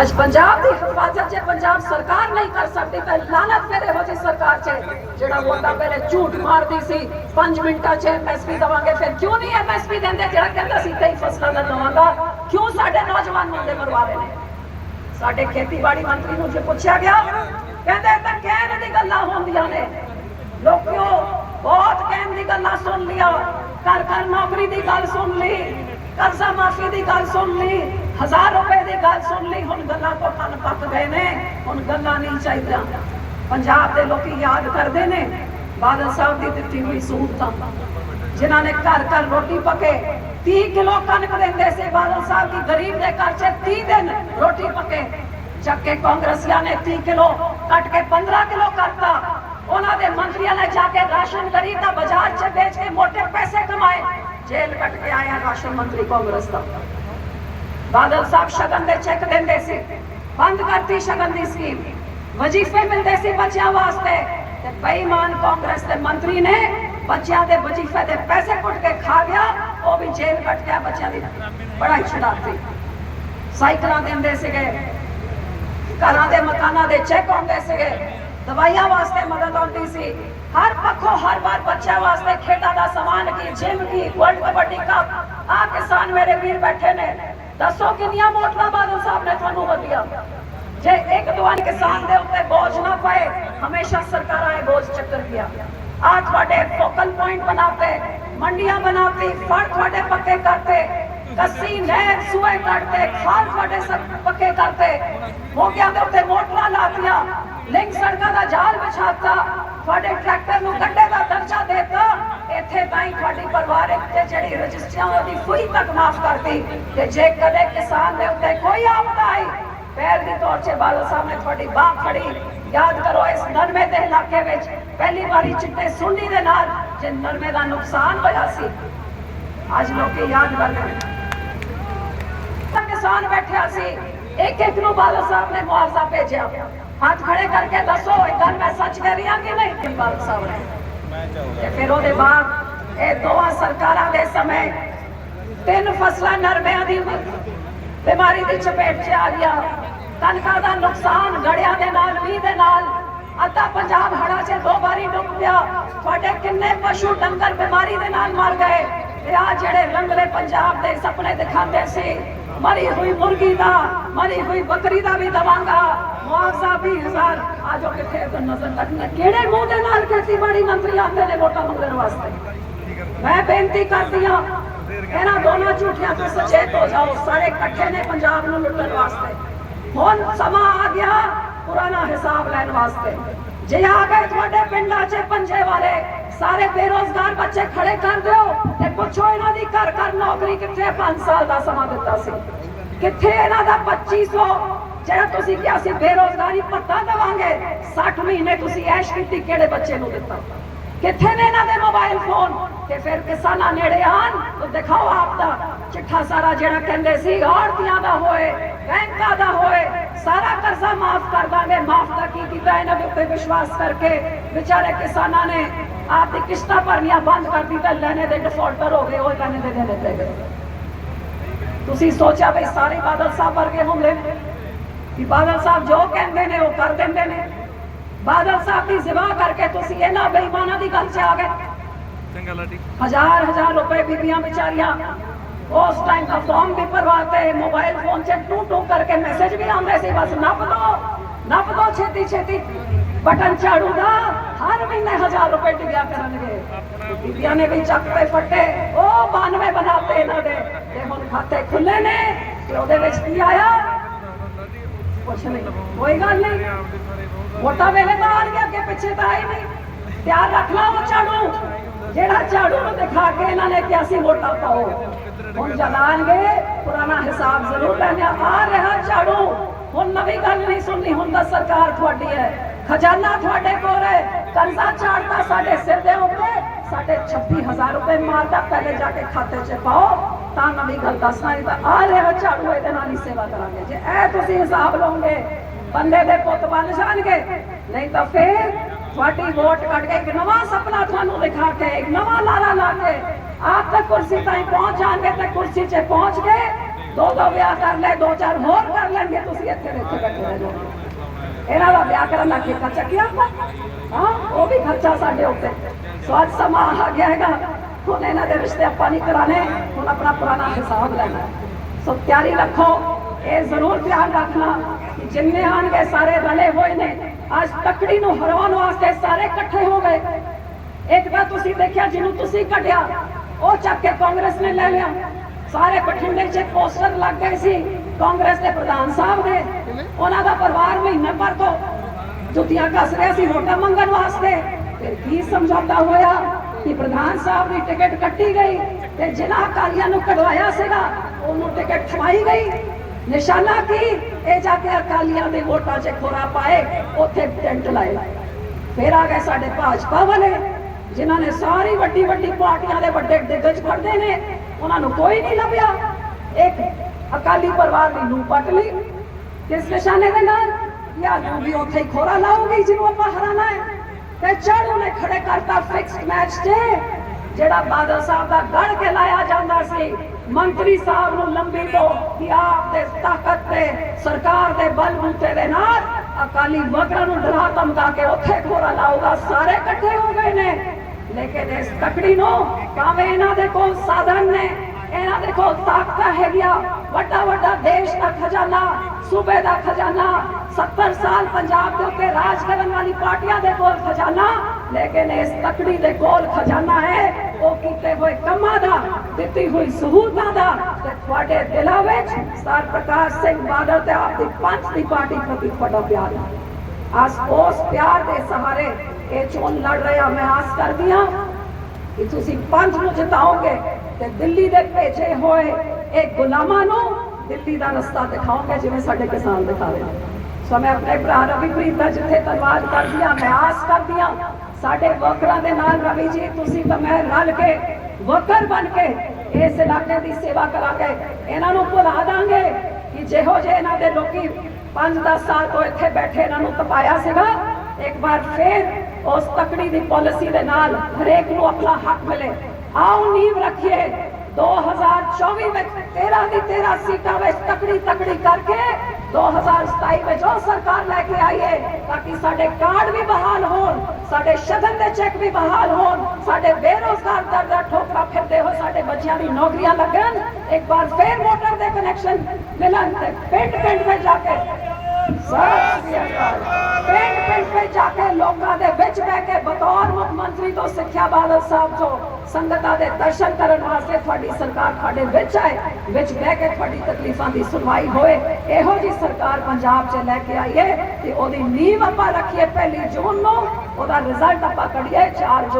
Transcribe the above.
ਅੱਜ ਪੰਜਾਬ ਦੀ ਹਿਫਾਜ਼ਤ ਜੇ ਪੰਜਾਬ ਸਰਕਾਰ ਨਹੀਂ ਕਰ ਸਕਦੀ, ਤਾਂ ਲਾਨਤ ਮੇਰੇ ਹੋ ਜੀ ਸਰਕਾਰ 'ਚ। ਜਿਹੜਾ ਵੋਟਾਂ ਪਹਿਲੇ ਝੂਠ ਮਾਰਦੀ ਸੀ 5 ਮਿੰਟਾਂ 'ਚ ਐਮਐਸਪੀ ਦਵਾਂਗੇ, ਫਿਰ ਕਿਉਂ ਨਹੀਂ ਐਮਐਸਪੀ ਦਿੰਦੇ? ਜਿਹੜਾ ਕਹਿੰਦਾ ਸੀ 23 ਫਸਲਾਂ ਦਾ ਦਵਾਂਗਾ। ਕਿਉਂ ਸਾਡੇ ਨੌਜਵਾਨ ਮੁੰਡੇ ਮਰਵਾ ਰਹੇ ਨੇ? ਸਾਡੇ ਖੇਤੀਬਾੜੀ ਮੰਤਰੀ ਨੂੰ ਜੇ ਪੁੱਛਿਆ ਗਿਆ, ਕਹਿੰਦੇ ਤਾਂ ਕਹਿਣ ਦੀ ਗੱਲਾਂ ਹੁੰਦੀਆਂ ਨੇ। ਲੋਕਿਓ ਬਹੁਤ ਕਹਿਣ ਦੀ ਗੱਲਾਂ ਸੁਣ ਲਿਆ ਘਰ ਘਰ ਨੌਕਰੀ ਦੀ ਗੱਲ ਸੁਣ ਲਈ, ਕਰਜ਼ਾ ਮਾਫੀ ਦੀ ਗੱਲ ਸੁਣ ਲਈ। ਹਜ਼ਾਰ ਰੁਪਏ ਦੀ ਗੱਲ ਸੁਣ ਲਈ, ਹੁਣ ਗੱਲਾਂ ਤੋਂ ਕੰਨ ਪੱਕ ਗਏ ਨੇ, ਹੁਣ ਗੱਲਾਂ ਨਹੀਂ ਚਾਹੀਦੀਆਂ। ਪੰਜਾਬ ਦੇ ਲੋਕੀ ਯਾਦ ਕਰਦੇ ਨੇ, ਬਾਦਲ ਸਾਹਿਬ ਦੀ ਦਿੱਤੀ ਹੋਈ ਸਹੂਲਤਾਂ। ਜਿਨ੍ਹਾਂ ਨੇ ਘਰ ਘਰ ਰੋਟੀ ਪਕੇ 30 ਕਿਲੋ ਕਣਕ ਦਿੰਦੇ ਸੀ, ਬਾਦਲ ਸਾਹਿਬ ਦੀ ਗਰੀਬ ਦੇ ਘਰ 'ਚ 30 ਦਿਨ ਰੋਟੀ ਪਕੇ। ਚੱਕ ਕਾਂਗਰਸੀਆਂ ਨੇ 30 ਕਿਲੋ ਕੱਟ ਕੇ 15 ਕਿਲੋ ਕਰਤਾ। ਉਹਨਾਂ ਦੇ ਮੰਤਰੀਆਂ ਨੇ ਜਾ ਕੇ ਰਾਸ਼ਨ ਖਰੀਦਾ ਬਾਜ਼ਾਰ 'ਚ ਵੇਚ ਕੇ ਮੋਟੇ ਪੈਸੇ ਕਮਾਏ। ਜੇਲ੍ਹ ਕੱਟ ਕੇ ਆਇਆ ਰਾਸ਼ਨ ਮੰਤਰੀ ਕਾਂਗਰਸ ਦਾ। ਬਾਦਲ ਸਾਹਿਬ ਸ਼ਗਨ ਦੇ ਚੈੱਕ ਦਿੰਦੇ ਸੀ। ਬੰਦ ਕਰਤੀ ਸ਼ਗਨ ਦੀ ਸਕੀਮ ਵਜ਼ੀਫੇ ਮਿਲਦੇ ਸੀ ਬੱਚਿਆਂ ਵਾਸਤੇ। ਤੇ ਬੇਈਮਾਨ ਕਾਂਗਰਸ ਦੇ ਮੰਤਰੀ ਨੇ ਬੱਚਿਆਂ ਦੇ ਵਜ਼ੀਫੇ ਦੇ ਪੈਸੇ ਕੁੱਟ ਕੇ ਖਾ ਗਿਆ। ਉਹ ਵੀ ਜੇਲ੍ਹ ਕੱਟ ਗਿਆ ਬੱਚਿਆਂ ਦੀ। ਪੜ੍ਹਾਈ ਛੁਡਾਤੀ ਸਾਈਕਲਾਂ ਦਿੰਦੇ ਸੀਗੇ। ਘਰਾਂ ਦੇ ਮਕਾਨਾਂ ਦੇ ਚੈੱਕ ਆਉਂਦੇ ਸੀਗੇ। ਦਵਾਈਆਂ ਵਾਸਤੇ ਮਦਦ ਆਉਂਦੀ ਸੀ। ਹਰ ਪੱਖੋਂ ਹਰ ਵਾਰ ਬੱਚਿਆਂ ਵਾਸਤੇ ਖੇਡਾਂ ਦਾ ਸਮਾਨ ਕੀ, ਜਿਮ ਕੀ ਵਰਲਡ ਕਬੱਡੀ ਕੱਪ ਆ ਕਿਸਾਨ ਮੇਰੇ ਵੀਰ ਬੈਠੇ ਨੇ। ਦੱਸੋ ਕਿੰਨੀਆਂ ਮੋਟਰਾਂ ਬਾਦਲ ਸਾਹਿਬ ਨੇ ਤੁਹਾਨੂੰ ਵਧੀਆ? ਜੇ ਇੱਕ ਦੁਆਨ ਕਿਸਾਨ ਦੇ ਉੱਤੇ ਬੋਝ ਨਾ ਪਏ, ਹਮੇਸ਼ਾ ਸਰਕਾਰਾਂ ਇਹ ਬੋਝ ਚੱਕਰ ਗਿਆ ਆ ਤੁਹਾਡੇ ਫੋਕਲ ਪੁਆਇੰਟ ਬਣਾਤੇ, ਮੰਡੀਆਂ ਬਣਾਤੀ, ਫੜ ਤੁਹਾਡੇ ਪੱਕੇ ਕਰਤੇ। ਕੱਸੀ ਨਹਿਰ ਸੂਏ ਕੱਢਤੇ ਖਾਲ ਤੁਹਾਡੇ ਸਭ ਪੱਕੇ ਕਰਤੇ ਮੋਗਿਆਂ ਦੇ ਉੱਤੇ ਮੋਟਰਾਂ ਲਾਤੀਆਂ, ਲਿੰਕ ਸੜਕਾਂ ਦਾ ਜਾਲ ਵਿਛਾਤਾ, ਤੁਹਾਡੇ ਟਰੈਕਟਰ ਨੂੰ ਗੱਡੇ ਦਾ ਦਰਜਾ ਦੇਤਾ। ਇੱਥੇ ਤਾਈਂ ਤੁਹਾਡੀ ਪਰਿਵਾਰਕ ਤੇ ਜਿਹੜੀ ਰਜਿਸਟਰੀਆਂ ਉਹਦੀ ਫੁਈ ਤੱਕ ਮਾਫ ਕਰਤੀ ਤੇ ਜੇ ਕਦੇ ਕਿਸਾਨ ਦੇ ਉੱਤੇ ਕੋਈ ਆਫਤ ਆਈ, ਪੈਰ ਦੇ ਤੌਰ 'ਤੇ ਬਾਦਲ ਸਾਹਿਬ ਨੇ ਤੁਹਾਡੀ ਬਾਹ ਖੜੀ ਯਾਦ ਕਰੋ, ਇਸ ਨਰਮੇ ਦੇ ਇਲਾਕੇ ਵਿੱਚ ਪਹਿਲੀ ਵਾਰੀ ਚਿੱਟੇ ਸੁੰਡੀ ਦੇ ਨਾਲ ਜੇ ਨਰਮੇ ਦਾ ਨੁਕਸਾਨ ਹੋਇਆ ਸੀ, ਅੱਜ ਲੋਕੀ ਯਾਦ ਕਰਦੇ ਨੇ। ਕਿਸਾਨ ਬੈਠਿਆ ਸੀ। ਇੱਕ ਇੱਕ ਨੂੰ ਬਾਦਲ ਸਾਹਿਬ ਨੇ ਮੁਆਵਜ਼ਾ ਭੇਜਿਆ। ਹੱਥ ਖੜੇ ਕਰਕੇ ਦੱਸੋ, ਇਹ ਗੱਲ ਮੈਂ ਸੱਚ ਕਹਿ ਰਹੀ ਹਾਂ ਕਿ ਨਹੀਂ? ਬਾਦਲ ਸਾਹਿਬ ਨੇ। ਤੇ ਫਿਰ ਉਹਦੇ ਬਾਅਦ ਇਹ ਦੋਵਾਂ ਸਰਕਾਰਾਂ ਦੇ ਸਮੇਂ ਤਿੰਨ ਫਸਲਾਂ ਨਰਮਿਆਂ ਦੀ ਬਿਮਾਰੀ ਦੀ ਚਪੇਟ 'ਚ ਆ ਗਿਆ। ਕਣਕਾਂ ਦਾ ਨੁਕਸਾਨ ਗੜਿਆਂ ਦੇ ਨਾਲ ਵੀ ਦੇ ਨਾਲ। ਅੱਧਾ ਪੰਜਾਬ ਹੜਾ 'ਚ ਦੋ ਵਾਰੀ ਡੁੱਬ ਗਿਆ। ਤੁਹਾਡੇ ਕਿੰਨੇ ਪਸ਼ੂ ਡੰਗਰ ਬਿਮਾਰੀ ਦੇ ਨਾਲ ਮਰ ਗਏ। ਤੇ ਆ ਜਿਹੜੇ ਰੰਗਲੇ ਪੰਜਾਬ ਦੇ ਸੁਪਨੇ ਦਿਖਾਉਂਦੇ ਸੀ ਮਰੀ ਹੋਈ ਮੁਰਗੀ ਦਾ, ਮਰੀ ਹੋਈ ਬੱਕਰੀ ਦਾ ਵੀ ਦਵਾਂਗਾ। ਮੁਆਵਜ਼ਾ ਵੀ ਹਜ਼ਾਰ। ਆਜੋ ਕਿੱਥੇ ਤੋਂ ਨਜ਼ਰ ਲੱਗਣਾ ਕਿਹੜੇ ਮੂੰਹ ਦੇ ਨਾਲ ਖੇਤੀਬਾੜੀ ਮੰਤਰੀ ਆਉਂਦੇ ਨੇ ਵੋਟਾਂ ਮੰਗਣ ਵਾਸਤੇ? ਮੈਂ ਬੇਨਤੀ ਕਰਦੀ ਹਾਂ, ਇਹਨਾਂ ਦੋਨਾਂ ਝੂਠਿਆਂ ਤੋਂ ਸੁਚੇਤ ਹੋ ਜਾਓ। ਸਾਰੇ ਇਕੱਠੇ ਨੇ ਪੰਜਾਬ ਨੂੰ ਲੁੱਟਣ ਵਾਸਤੇ। ਹੁਣ ਸਮਾਂ ਆ ਗਿਆ ਪੁਰਾਣਾ ਹਿਸਾਬ ਲੈਣ ਵਾਸਤੇ। ਜੇ ਆ ਗਏ ਤੁਹਾਡੇ ਪਿੰਡਾਂ 'ਚ ਪੰਜੇ ਵਾਲੇ, ਸਾਰੇ ਬੇਰੋਜ਼ਗਾਰ ਬੱਚੇ ਖੜੇ ਕਰ ਦਿਓ ਤੇ ਪੁੱਛੋ ਇਹਨਾਂ ਦੀ ਘਰ ਘਰ ਨੌਕਰੀ ਕਿੱਥੇ 5 ਸਾਲ ਦਾ ਸਮਾਂ ਦਿੱਤਾ ਸੀ। ਕਿੱਥੇ ਇਹਨਾਂ ਦਾ 2500 ਜਿਹੜਾ ਤੁਸੀਂ ਕਿਹਾ ਸੀ ਬੇਰੋਜ਼ਗਾਰੀ ਭੱਤਾ ਦਵਾਂਗੇ 60 ਮਹੀਨੇ ਤੁਸੀਂ ਐਸ਼ ਕੀਤੀ, ਕਿਹੜੇ ਬੱਚੇ ਨੂੰ ਦਿੱਤਾ? ਕਿੱਥੇ ਨੇ ਇਹਨਾਂ ਦੇ ਮੋਬਾਈਲ ਫੋਨ ਤੇ ਫਿਰ ਕਿਸਾਨਾਂ ਨੇੜੇ ਆਣ ਤਾਂ ਦਿਖਾਓ ਆਪ ਦਾ ਚਿੱਠਾ ਸਾਰਾ ਜਿਹੜਾ ਕਹਿੰਦੇ ਸੀ, ਆੜਤੀਆਂ ਦਾ ਹੋਏ ਬੈਂਕਾਂ ਦਾ ਹੋਏ ਸਾਰਾ ਕਰਜ਼ਾ ਮਾਫ ਕਰ ਦਾਂਗੇ। ਮਾਫ ਦਾ ਕੀ ਕੀਤਾ ਇਹਨਾਂ ਦੇ ਉੱਤੇ ਵਿਸ਼ਵਾਸ ਕਰਕੇ? ਵਿਚਾਰੇ ਕਿਸਾਨਾਂ ਨੇ ਆਪ ਦੀ ਕਿਸ਼ਤਾਂ ਭਰਨੀਆਂ ਬੰਦ ਕਰ ਦਿੱਤਾ ਲੈਣੇ ਦੇ ਡਿਫਾਲਟਰ ਹੋ ਗਏ ਉਹ ਲੈਣੇ ਦੇ ਦੇਣੇ ਪੈ ਗਏ। ਤੁਸੀਂ ਸੋਚਿਆ ਵੀ ਸਾਰੇ ਬਾਦਲ ਸਾਹਿਬ ਵਰਗੇ ਹੋਣਗੇ? ਕਿ ਬਾਦਲ ਸਾਹਿਬ ਜੋ ਕਹਿੰਦੇ ਨੇ ਉਹ ਕਰ ਦਿੰਦੇ ਨੇ। ਬਾਦਲ ਸਾਹਿਬ ਦੀ ਜ਼ਿਵਾ ਕਰਕੇ ਤੁਸੀਂ ਇਹਨਾਂ ਬੇਈਮਾਨਾਂ ਦੀ ਗੱਲ 'ਚ ਆ ਗਏ। ਚੰਗਾ ਲਾਡੀ। ਹਜ਼ਾਰ ਹਜ਼ਾਰ ਰੁਪਏ ਬੀਬੀਆਂ ਵਿਚਾਰੀਆਂ ਉਸ ਟਾਈਮ ਦਾ ਫਾਰਮ ਵੀ ਭਰਵਾਤੇ ਮੋਬਾਈਲ ਫੋਨ 'ਚ ਟੂ ਟੂ ਕਰਕੇ ਮੈਸੇਜ ਵੀ ਆਉਂਦੇ ਸੀ, ਬਸ ਨੱਪ ਦੋ ਨੱਪ ਦੋ ਛੇਤੀ ਛੇਤੀ। ਬਟਨ ਝਾੜੂ ਦਾ ਹਰ ਮਹੀਨੇ ਹਜ਼ਾਰ ਰੁਪਏ ਡਿਗਿਆ ਕਰਨਗੇ। ਬੀਬੀਆਂ ਨੇ ਵੀ ਚੱਕ ਪੇ ਫੱਟੇ, ਉਹ 92 ਬਣਾਤੇ ਇਹਨਾਂ ਦੇ। ਤੇ ਹੁਣ ਖਾਤੇ ਖੁੱਲੇ ਨੇ, ਤੇ ਉਹਦੇ ਵਿੱਚ ਕੀ ਆਇਆ? ਕੁਛ ਨਹੀਂ, ਕੋਈ ਗੱਲ ਨਹੀਂ। ਵੋਟਾਂ ਵੇਲੇ ਤਾਂ ਆਣਗੇ ਅੱਗੇ ਪਿੱਛੇ ਤਾਂ ਆਈ ਨਹੀਂ। ਧਿਆਨ ਰੱਖ ਲਾ ਉਹ ਝਾੜੂ। ਜਿਹੜਾ ਝਾੜੂ ਨੂੰ ਦਿਖਾ ਕੇ ਇਹਨਾਂ ਨੇ ਕਿਹਾ ਸੀ ਵੋਟਾਂ ਪਾਓ। ਹੁਣ ਜਲਾਣਗੇ, ਪੁਰਾਣਾ ਹਿਸਾਬ ਜ਼ਰੂਰ ਲੈਣਾ ਆ। ਰਿਹਾ ਝਾੜੂ। ਹੁਣ ਨਵੀਂ ਗੱਲ ਨਹੀਂ ਸੁਣਨੀ, ਹੁਣ ਤਾਂ ਸਰਕਾਰ ਤੁਹਾਡੀ ਹੈ। ਖਜ਼ਾਨਾ ਤੁਹਾਡੇ ਕੋਲ ਹੈ। ਕਰਜ਼ਾ ਝਾੜਦਾ ਸਾਡੇ ਸਿਰ ਦੇ ਉੱਤੇ। ਸਾਡੇ 26000 ਰੁਪਏ ਮਾਰਦਾ, ਪਹਿਲੇ ਜਾ ਕੇ ਖਾਤੇ 'ਚ ਪਾਓ। ਤਾਂ ਨਵੀਂ ਗੱਲ ਦੱਸਣਾ ਨਹੀਂ ਤਾਂ ਆ ਰਿਹਾ ਝਾੜੂ, ਇਹਦੇ ਨਾਲ ਹੀ ਸੇਵਾ ਕਰਾਂਗੇ। ਜੇ ਇਹ ਤੁਸੀਂ ਹਿਸਾਬ ਲਓਗੇ ਬੰਦੇ ਦੇ ਪੁੱਤ ਬਣ ਜਾਣਗੇ, ਨਹੀਂ ਤਾਂ ਫੇਰ ਤੁਹਾਡੀ ਵੋਟ ਕੱਢ ਕੇ ਇੱਕ ਨਵਾਂ ਸੁਪਨਾ ਤੁਹਾਨੂੰ ਦਿਖਾ ਕੇ, ਇੱਕ ਨਵਾਂ ਲਾਰਾ ਲਾ ਕੇ ਆਪ ਤੱਕ ਕੁਰਸੀ ਤਾਈਂ ਪਹੁੰਚ ਜਾਣਗੇ ਤੇ ਕੁਰਸੀ 'ਤੇ ਪਹੁੰਚ ਕੇ ਦੋ ਦੋ ਵਿਆਹ ਕਰ ਲੈ ਦੋ ਚਾਰ ਹੋਰ ਕਰ ਲੈਣਗੇ, ਤੁਸੀਂ ਇੱਥੇ ਇੱਥੇ ਬੈਠੇ ਰਹਿ ਇਹਨਾਂ ਦਾ ਵਿਆਹ ਕਰਨ ਦਾ ਠੇਕਾ ਚੱਕਿਆ ਆਪਾਂ। ਹਾਂ, ਉਹ ਵੀ ਖਰਚਾ ਸਾਡੇ ਉੱਤੇ। ਸੋ ਅੱਜ ਸਮਾਂ ਆ ਗਿਆ ਹੈਗਾ। ਹੁਣ ਇਹਨਾਂ ਦੇ ਰਿਸ਼ਤੇ ਆਪਾਂ ਨਹੀਂ ਕਰਾਣੇ ਹੁਣ ਆਪਣਾ ਪੁਰਾਣਾ ਹਿਸਾਬ ਲੈਣਾ। ਸੋ ਤਿਆਰੀ ਰੱਖੋ। ਇਹ ਜ਼ਰੂਰ ਧਿਆਨ ਰੱਖਣਾ ਜਿੰਨੇ ਆਣਗੇ ਸਾਰੇ ਰਲੇ ਹੋਏ ਨੇ। ਅੱਜ ਤਕੜੀ ਨੂੰ ਹਰਾਉਣ ਵਾਸਤੇ ਸਾਰੇ ਇਕੱਠੇ ਹੋ ਗਏ। ਇੱਕ ਤਾਂ ਤੁਸੀਂ ਦੇਖਿਆ, ਜਿਹਨੂੰ ਤੁਸੀਂ ਕੱਢਿਆ, ਉਹ ਚੱਕ ਕੇ ਕਾਂਗਰਸ ਨੇ ਲੈ ਲਿਆ। ਸਾਰੇ ਬਠਿੰਡੇ 'ਚ ਪੋਸਟਰ ਲੱਗ ਗਏ ਸੀ, ਕਾਂਗਰਸ ਦੇ ਪ੍ਰਧਾਨ ਸਾਹਿਬ ਦੇ। ਉਹਨਾਂ ਦਾ ਪਰਿਵਾਰ ਮਹੀਨਾ ਭਰ ਤੋਂ ਜੁੱਤੀਆਂ ਕੱਸ ਰਿਹਾ ਸੀ, ਵੋਟਾਂ ਮੰਗਣ ਵਾਸਤੇ। ਫਿਰ ਕੀ ਸਮਝੌਤਾ ਹੋਇਆ ਕਿ ਪ੍ਰਧਾਨ ਸਾਹਿਬ ਦੀ ਟਿਕਟ ਕੱਟੀ ਗਈ ਤੇ ਜਿਨ੍ਹਾਂ ਅਕਾਲੀਆਂ ਨੂੰ ਕਢਵਾਇਆ ਸੀਗਾ, ਉਹਨੂੰ ਟਿਕਟ ਖਵਾਈ ਗਈ। ਨਿਸ਼ਾਨਾ ਕੀ? ਇਹ ਜਾ ਕੇ ਅਕਾਲੀਆਂ ਦੇ ਵੋਟਾਂ 'ਚ ਖੋਰਾ ਪਾਏ, ਉੱਥੇ ਟੈਂਟ ਲਾਏ। ਫਿਰ ਆ ਗਏ ਸਾਡੇ ਭਾਜਪਾ ਵਾਲੇ, ਜਿਨ੍ਹਾਂ ਨੇ ਸਾਰੀ ਵੱਡੀ ਵੱਡੀ ਪਾਰਟੀਆਂ ਦੇ ਵੱਡੇ ਦਿੱਗਜ ਫੜਦੇ ਨੇ। ਉਹਨਾਂ ਨੂੰ ਕੋਈ ਨਹੀਂ ਲੱਭਿਆ। ਇੱਕ ਅਕਾਲੀ ਪਰਿਵਾਰ ਦੀ ਨੂੰ ਪੱਟ ਲਈ। ਕਿਸ ਨਿਸ਼ਾਨੇ ਦੇ ਨਾਲ? ਯਾ ਨੂੰ ਵੀ ਉੱਥੇ ਹੀ ਖੋਰਾ ਲਾਉਗੀ ਜਿਹਨੂੰ ਆਪਾਂ ਹਰਾਣਾ ਹੈ। ਤੇ ਚੜ੍ਹ ਨੇ ਖੜੇ ਕਰਤਾ ਫਿਕਸਡ ਮੈਚ ਤੇ। ਜਿਹੜਾ ਬਾਦਲ ਸਾਹਿਬ ਦਾ ਗੜ ਕੇ ਲਾਇਆ ਜਾਂਦਾ ਸੀ, ਮੰਤਰੀ ਸਾਹਿਬ ਨੂੰ ਲੰਬੀ ਤੋਂ ਕਿ ਆਪ ਦੇ ਤਾਕਤ ਤੇ ਸਰਕਾਰ ਦੇ ਬਲਬੂਤੇ ਦੇ ਨਾਲ ਅਕਾਲੀ ਵਗਰਾਂ ਨੂੰ ਡਰਾ ਧਮਕਾ ਕੇ ਉੱਥੇ ਖੋਰਾ ਲਾਊਗਾ, ਸਾਰੇ ਇਕੱਠੇ ਹੋ ਗਏ ਨੇ। ਲੇਕਿਨ ਇਸ ਤਕੜੀ ਨੂੰ ਭਾਵੇਂ ਇਹਨਾਂ ਦੇ ਕੋਲ ਸਾਧਨ ਨੇ, ਇਹਨਾਂ ਦੇ ਕੋਲ ਤਾਕਤ ਹੈਗੀਆਂ ਵੱਡਾ ਵੱਡਾ ਦੇਸ਼ ਦਾ ਖਜ਼ਾਨਾ, ਸੂਬੇ ਦਾ ਖਜ਼ਾਨਾ 70 ਸਾਲ ਪੰਜਾਬ ਦੇ ਉੱਤੇ ਰਾਜ ਕਰਨ ਵਾਲੀ ਪਾਰਟੀਆਂ ਦੇ ਕੋਲ ਖਜ਼ਾਨਾ, ਲੇਕਿਨ ਇਸ ਤਕੜੀ ਦੇ ਕੋਲ ਖਜ਼ਾਨਾ ਹੈ, ਉਹ ਕੀਤੇ ਹੋਏ ਕੰਮਾਂ ਦਾ, ਦਿੱਤੀ ਹੋਈ ਸਹੂਲਤਾਂ ਦਾ, ਤੇ ਤੁਹਾਡੇ ਦਿਲਾਂ ਵਿੱਚ ਸਰ ਪ੍ਰਕਾਸ਼ ਸਿੰਘ ਬਾਦਲ ਤੇ ਆਪ ਦੀ ਪੰਜ ਦੀ ਪਾਰਟੀ ਪ੍ਰਤੀ ਤੁਹਾਡਾ ਪਿਆਰ ਹੈ। ਆਸ ਉਸ ਪਿਆਰ ਦੇ ਸਹਾਰੇ ਇਹ ਚੋਣ ਲੜ ਰਿਹਾ ਮੈਂ ਆਸ ਕਰਦੀ ਹਾਂ ਕਿ ਤੁਸੀਂ ਪੰਜ ਨੂੰ ਜਿਤਾਓਗੇ ਤੇ ਦਿੱਲੀ ਦੇ ਭੇਜੇ ਹੋਏ ਇਹ ਗੁਲਾਮਾਂ ਨੂੰ ਦਿੱਲੀ ਦਾ ਰਸਤਾ ਦਿਖਾਓਗੇ ਜਿਵੇਂ ਸਾਡੇ ਕਿਸਾਨ ਦਿਖਾ ਸੋ ਮੈਂ ਆਪਣੇ ਭਰਾ ਰਵੀ ਪ੍ਰੀਤ ਦਾ ਜਿੱਥੇ ਧੰਨਵਾਦ ਕਰਦੀ ਹਾਂ, ਮੈਂ ਆਸ ਕਰਦੀ ਹਾਂ, ਸਾਡੇ ਵਰਕਰਾਂ ਦੇ ਨਾਲ ਰਵੀ ਜੀ, ਤੁਸੀਂ ਤਾਂ ਮੈਂ ਰਲ ਕੇ ਵਰਕਰ ਬਣ ਕੇ ਇਸ ਇਲਾਕੇ ਦੀ ਸੇਵਾ ਕਰਾਂਗੇ। ਇਹਨਾਂ ਨੂੰ ਭੁਲਾ ਦਾਂਗੇ ਕਿ ਜਿਹੋ ਜਿਹੇ ਇਹਨਾਂ ਦੇ ਲੋਕੀ 5-10 ਸਾਲ ਤੋਂ ਇੱਥੇ ਬੈਠੇ ਇਹਨਾਂ ਨੂੰ ਤਪਾਇਆ ਸੀਗਾ, ਇੱਕ ਵਾਰ ਫੇਰ ਉਸ ਤਕੜੀ ਦੀ ਪਾਲਿਸੀ ਦੇ ਨਾਲ ਹਰੇਕ ਨੂੰ ਆਪਣਾ ਹੱਕ ਮਿਲੇ। ਆਓ ਨੀਂਵ ਰੱਖੀਏ 2024 ਵਿੱਚ 13 ਦੀ 13 ਸੀਟਾਂ ਵਿੱਚ ਤਕੜੀ ਤਕੜੀ ਕਰਕੇ 2027 ਵਿੱਚ ਉਹ ਸਰਕਾਰ ਲੈ ਕੇ ਆਈਏ ਤਾਂ ਕਿ ਸਾਡੇ ਕਾਰਡ ਵੀ ਬਹਾਲ ਹੋਣ, ਸਾਡੇ ਸ਼ਗਨ ਦੇ ਚੈੱਕ ਵੀ ਬਹਾਲ ਹੋਣ, ਸਾਡੇ ਬੇਰੋਜ਼ਗਾਰ ਦਰ ਦਰ ਠੋਕਰਾ ਫਿਰਦੇ ਹੋ ਸਾਡੇ ਬੱਚਿਆਂ ਦੀ ਨੌਕਰੀਆਂ ਲੱਗਣ, ਇੱਕ ਵਾਰ ਫੇਰ ਵੋਟਰ ਦੇ ਕਨੈਕਸ਼ਨ ਮਿਲਣ ਤੇ ਪਿੰਡ ਪਿੰਡ ਵਿੱਚ ਜਾ ਕੇ ਪਿੰਡ ਪਿੰਡ ਵਿੱਚ ਜਾ ਕੇ ਲੋਕਾਂ ਦੇ ਵਿੱਚ ਬਹਿ ਕੇ ਬਤੌਰ ਮੁੱਖ ਮੰਤਰੀ ਤੋਂ ਸਿੱਖਿਆ ਬਾਦਲ ਸਾਹਿਬ ਤੋਂ ਸੰਗਤਾਂ ਦੇ ਦਰਸ਼ਨ ਕਰਨ ਵਾਸਤੇ ਤੁਹਾਡੀ ਸਰਕਾਰ ਤੁਹਾਡੇ ਵਿੱਚ ਆਏ ਵਿੱਚ ਬਹਿ ਕੇ ਤੁਹਾਡੀ ਤਕਲੀਫਾਂ ਦੀ ਸੁਣਵਾਈ ਹੋਏ ਇਹੋ ਜੀ ਸਰਕਾਰ ਪੰਜਾਬ 'ਚ ਲੈ ਕੇ ਆਈਏ ਤੇ ਉਹਦੀ ਨੀਂਵ ਆਪਾਂ ਰੱਖੀਏ ਪਹਿਲੀ ਜੂਨ ਨੂੰ, ਉਹਦਾ ਰਿਜ਼ਲਟ ਆਪਾਂ ਕੱਢੀਏ 4 ਜੂਨ।